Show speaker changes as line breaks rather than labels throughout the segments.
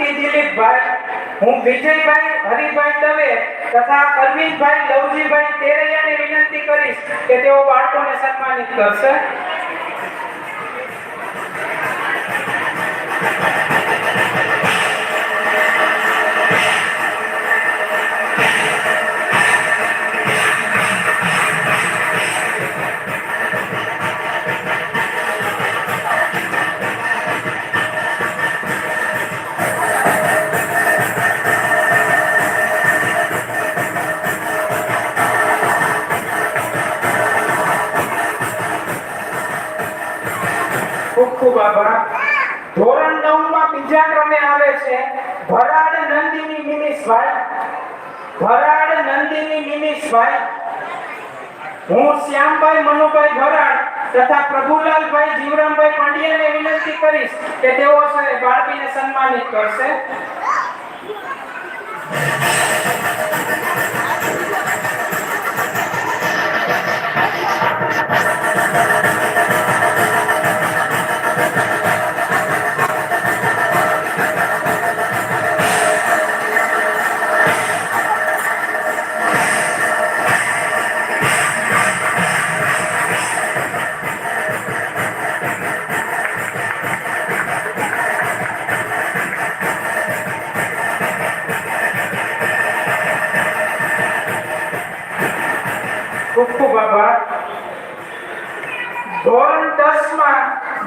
મહેતા દિલીપભાઈ હું વિજયભાઈ, હરિભાઈ દવે તથા અરવિંદભાઈ લવજીભાઈ તેરૈયાને વિનંતી કરીશ કે તેઓ બાળકોને સન્માનિત કરશે. ખૂબ ધોરણ 9 માં બીજા ક્રમે આવે છે. ભરાડ નંદિની નિમિષભાઈ ભરાડ નંદિની હું શ્યામભાઈ મનુભાઈ ભરાડ તથા પ્રભુલાલભાઈ જીવરામભાઈ પંડ્યાને વિનંતી કરીશ કે તેઓ બાળકીને સન્માનિત કરશે.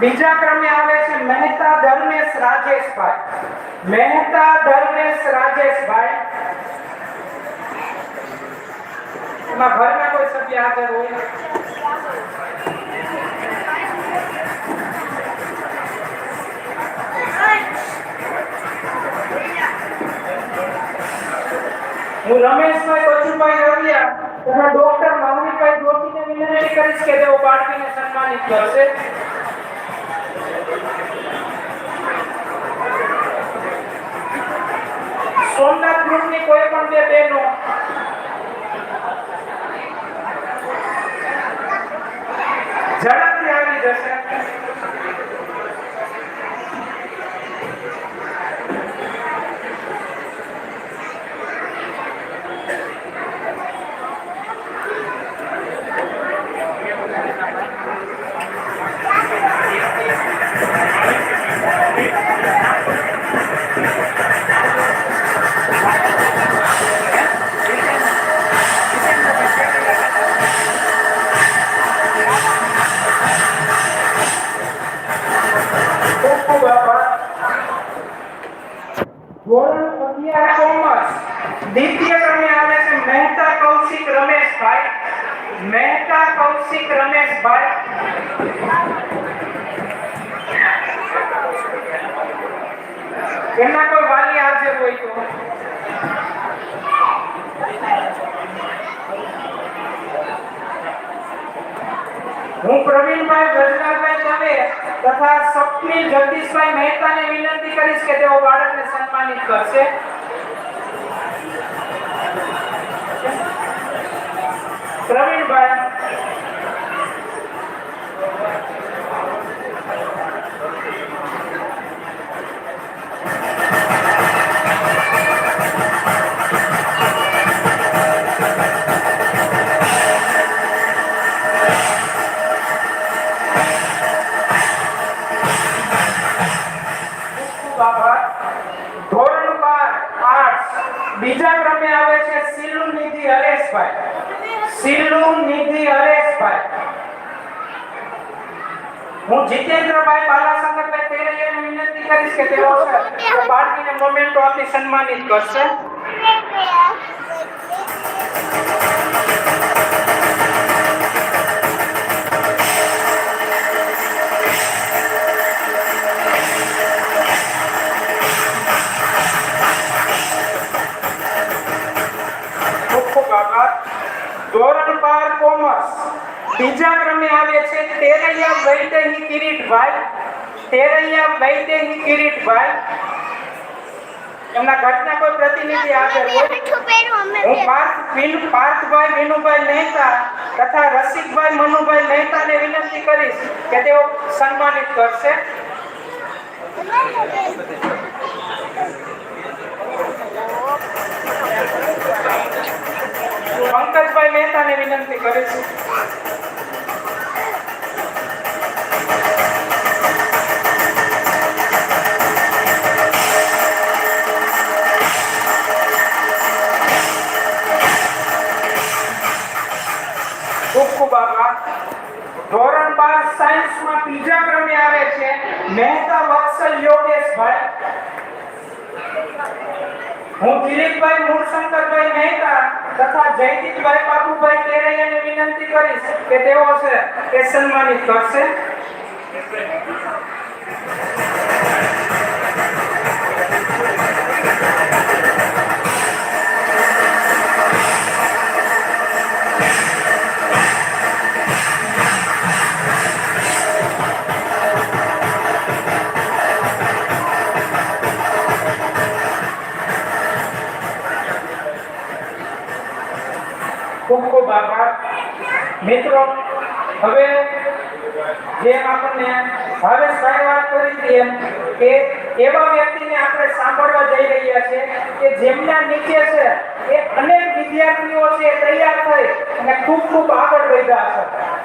બીજા ક્રમે આવે છે, મહેતા ધર્મેશ રાજેશભાઈ. મહેતા ધર્મેશ રાજેશભાઈ. એમાં ઘરના કોઈ સભ્ય હાજર હોય? હું રમેશભાઈ બચુભાઈ રવિયા. તથા ડોક્ટર મૌલિકભાઈ જોશીને વિનંતી કરીશ કે તેઓ બાળકીને સન્માનિત કરશે. સોમનાથ ગ્રુપની કોઈ પણ બે બહેનો ઝડપથી ધોરણ અગિયાર કોમર્સ દ્વિતીય ક્રમે આવે છે મહેતા કૌશિક રમેશભાઈ. મહેતા કૌશિક રમેશભાઈ. એમના કોઈ વાલી હાજર હોય તો? હું પ્રવીણભાઈ ગજનાભાઈ દવે તથા સ્વપ્નિલ જગદીશભાઈ મહેતાને વિનંતી કરીશ કે તેઓ બાળકને સન્માનિત કરશે. પ્રવીણભાઈ હું જીતેન્દ્રભાઈ બાલાશંકરભાઈ તેરૈયાને વિનંતી કરીશ કે તેઓ બાળકીને મોમેન્ટો આપી સન્માનિત કરશે. ધોરણ બાર કોમર્સ. બીજા ક્રમે આવે છે તેરૈયા વૈદેહી કિરીટભાઈ તેરૈયા વૈદેહી કિરીટભાઈ એમના ઘરના કોઈ પ્રતિનિધિ હાજર હોય. હું પાર્થ વિન, પાર્થભાઈ વિનુભાઈ મહેતા તથા રસિકભાઈ મનુભાઈ મહેતાને વિનંતી કરીશ કે તેઓ સન્માનિત કરશે. પંકજભાઈ મહેતાને વિનંતી કરીશું ખૂબ ખૂબ આભાર. ધોરણ બાર સાયન્સમાં ત્રીજા ક્રમે આવે છે. મહેતા વત્સલ યોગેશભાઈ. હું દિલીપભાઈ મૂળશંકરભાઈ મહેતા તથા જયદીપભાઈ બાબુભાઈ કેરૈયાને વિનંતી કરીશ કે તેઓ છે તે સન્માનિત કરશે. હવે સાહેબ વાત કરી હતી એમ કે એવા વ્યક્તિને આપણે સાંભળવા જઈ રહ્યા છે કે જેમના નીચે છે એ અનેક વિદ્યાર્થીઓ છે તૈયાર થઈ અને ખૂબ ખૂબ આગળ વધ્યા છે.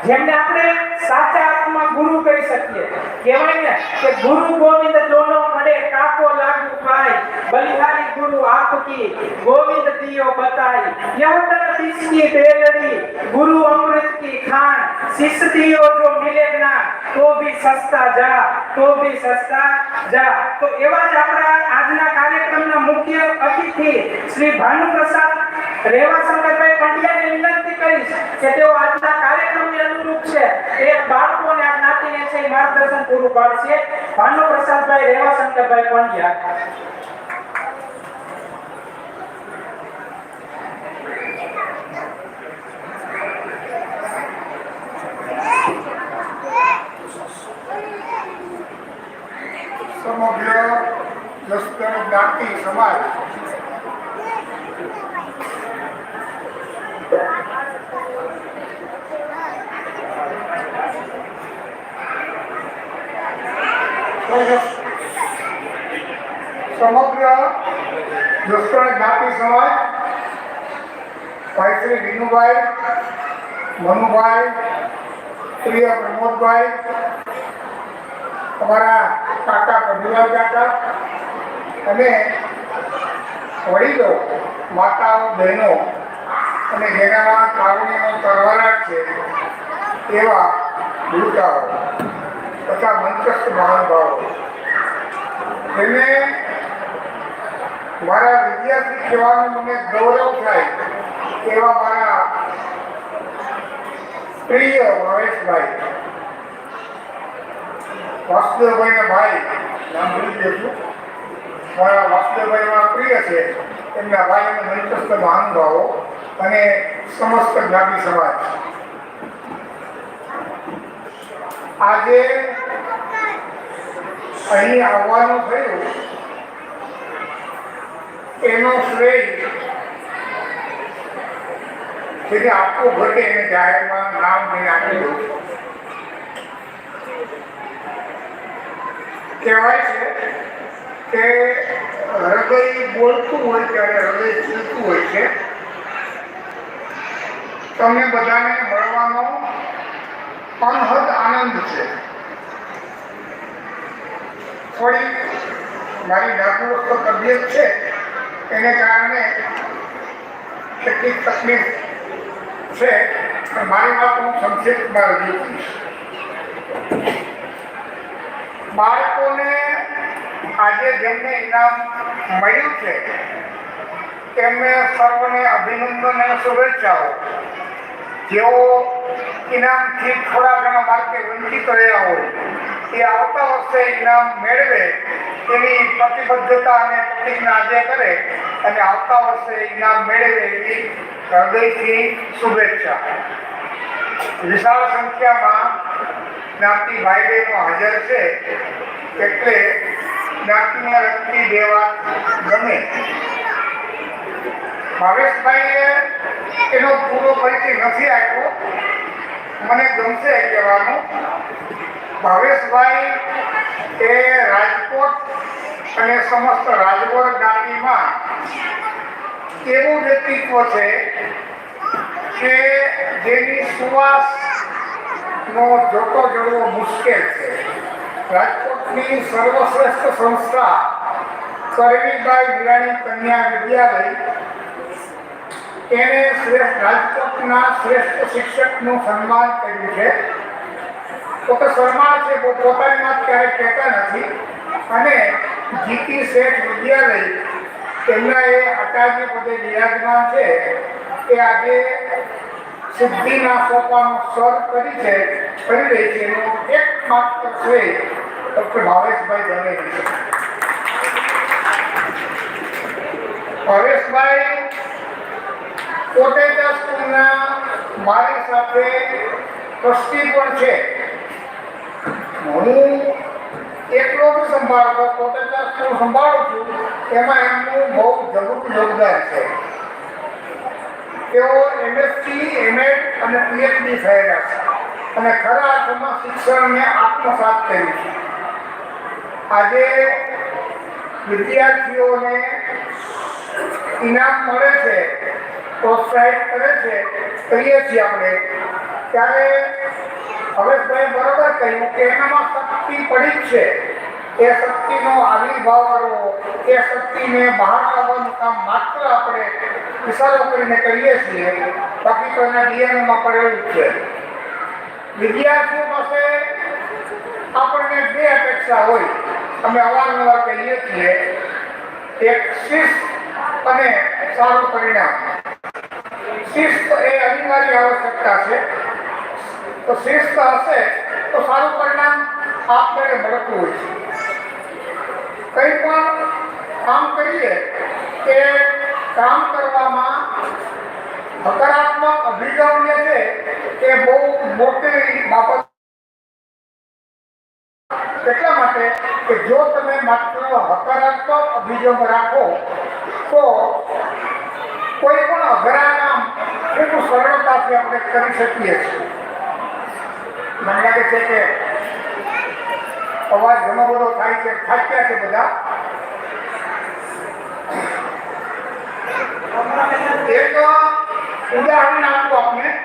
જેમને આપણે સાચા અર્થમાં ગુરુ કહી શકીએ. કહેવાય ને કે ગુરુ ગોવિંદ દોનો મળે, કાકો લાગુ ભાઈ બલિહારી ગુરુ આપકી ગોવિંદ દિયો બતાઈ યહ તરફ ઇસકી બેલડી ગુરુ અમ खान शिष्य दियो जो मिलेगा तो भी सस्ता जा તો ભી સસ્તા જા તો એવા જ આપણા આજના કાર્યક્રમના મુખ્ય અતિથિ શ્રી ભાનુપ્રસાદ રેવાશંકરભાઈ પંડ્યાને વિનંતી કરીશ કે તેઓ આજના કાર્યક્રમને અનુરૂપ છે એ બાળકોને આ જ્ઞાતિને છે એ માર્ગદર્શન પૂરું પાડશે ભાનુપ્રસાદભાઈ રેવાશંકરભાઈ પંડ્યા
સમગ્ર લશ્કર જ્ઞાતિ સમાજ ભાઈ શ્રી વિનુભાઈ, મનુભાઈ, પ્રિય પ્રમોદભાઈ, અમારા કાકા પ્રભુલાલ કાકા અને વડીલો, માતાઓ, બહેનો અને જેનામાં કારુણ્યનો તરવારાટ છે એવા ગુરુતાઓ તથા મંચસ્થ મહાનુભાવો તેને મારા વિદ્યાર્થી કહેવાનું મને ગૌરવ થાય એવા મારા પ્રિય ભાવેશભાઈ વાસુદેવભાઈના ભાઈ, નામ ભૂલી ગયો છું. મારા વાસુદેવભાઈ મારા પ્રિય છે. એમના ભાઈ અને મંત્રસ્થ મહાનુભાવો અને સમસ્ત જ્ઞાતિ સમાજ. આજે અહીં આવવાનું થયું. એનો શ્રેય જેને આપવું ઘટે એને જાહેરમાં નામ મેં આપ્યું કહેવાય છે કે હૃદય બોલતું હોય ત્યારે હૃદય ચીલતું હોય છે. તમને બધાને મળવાનો અનહદ આનંદ છે. થોડી મારી નાગુરસ્ત તબિયત છે, એને કારણે કેટલીક તકલીફ છે મારી વાત હું સંક્ષિપ્તમાં રજૂ કરીશ. બાળકોને આજે જેમને ઇનામ મળ્યું છે, તેમને સર્વને અભિનંદન અને શુભેચ્છાઓ. જેઓ ઇનામથી થોડા ઘણા માર્કે વંચિત રહ્યા હોય. એ આવતા વર્ષે ઇનામ મેળવે એવી પ્રતિબદ્ધતા અને પ્રતિજ્ઞા આજે કરે અને આવતા વર્ષે ઇનામ મેળવે એવી હૃદયથી શુભેચ્છા. વિશાળ સંખ્યામાં જ્ઞાતિ ભાઈ બહેનો હાજર છે. એટલે જ્ઞાતિને રક્તિ દેવા ગમે. ભાવેશભાઈએ એનો પૂરો પરિચય નથી આપ્યો. મને ગમશે કહેવાનું. ભાવેશભાઈ એ રાજકોટ અને સમસ્ત રાજકોટ જ્ઞાતિમાં એવું વ્યક્તિત્વ છે કે જેની સુવાસ નો જોતો જડવો મુશ્કેલ છે. રાજકોટની સર્વશ્રેષ્ઠ સંસ્થા કરવીભાઈ વિરાણી કન્યા વિદ્યાલય એને શ્રેષ્ઠ રાજકોટના શ્રેષ્ઠ શિક્ષકનું સન્માન કર્યું છે. પોતે શર્મા છે પો- પોતાની વાત ક્યારેય કહેતા નથી. અને જીતી શેઠ વિદ્યાલય તેમના એ આચાર્ય પદે બિરાજમાન છે એ આજે સિદ્ધિના સોપાનો સર કરી છે, કરી રહી છે. એનો એક માત્ર શ્રેય ડૉક્ટર ભાવેશભાઈ ધનેરી છે. ભાવેશભાઈ કોટેજા સ્કૂલના મારી સાથે ટ્રસ્ટી પણ છે. હું એકલો જ સંભાળતો કોટેજા સ્કૂલ સંભાળું છું, એમાં એમનું બહુ જરૂર યોગદાન છે. તેઓ એમએસસી એમએડ અને પીએચડી થયેલા છે અને ખરા અર્થમાં શિક્ષણને આત્મસાત કર્યું છે. આજે વિદ્યાર્થીઓને ઇનામ મળે છે. પ્રોત્સાહિત કરે છે કરીએ છીએ આપણે, ત્યારે હવે ભાઈ બરોબર કહ્યું કે એનામાં શક્તિ પડી જ છે. એ શક્તિનો આવિર્ભાવ કરવો એ શક્તિને બહાર લાવવાનું કામ માત્ર આપણે ઇશારો કરીને કરીએ છીએ, બાકી તો એના ડીએનએમાં પડેલું છે. વિદ્યાર્થીઓ પાસે આપણને બે અપેક્ષા હોય. અમે અવારનવાર કહીએ છીએ, એક શિસ્ત અને સારું પરિણામ. શિસ્ત એ અનિવાર્ય આવશ્યકતા છે તો શિસ્ત હશે તો સારું પરિણામ આપમેળે મળતું હોય છે કંઈ પણ કામ કરીએ કે કામ કરવામાં હકારાત્મક અભિગમ જે છે એ બહુ મોટી બાબત એટલા માટે કે જો તમે માત્ર હકારાત્મક અભિગમ રાખો તો કોઈ પણ અઘરા કામ ખૂબ સરળતાથી આપણે કરી શકીએ છીએ. મને લાગે છે કે અવાજ ઘણો બધો થાય છે, થાક્યા છે બધા. એક ઉદાહરણ આપું આપને.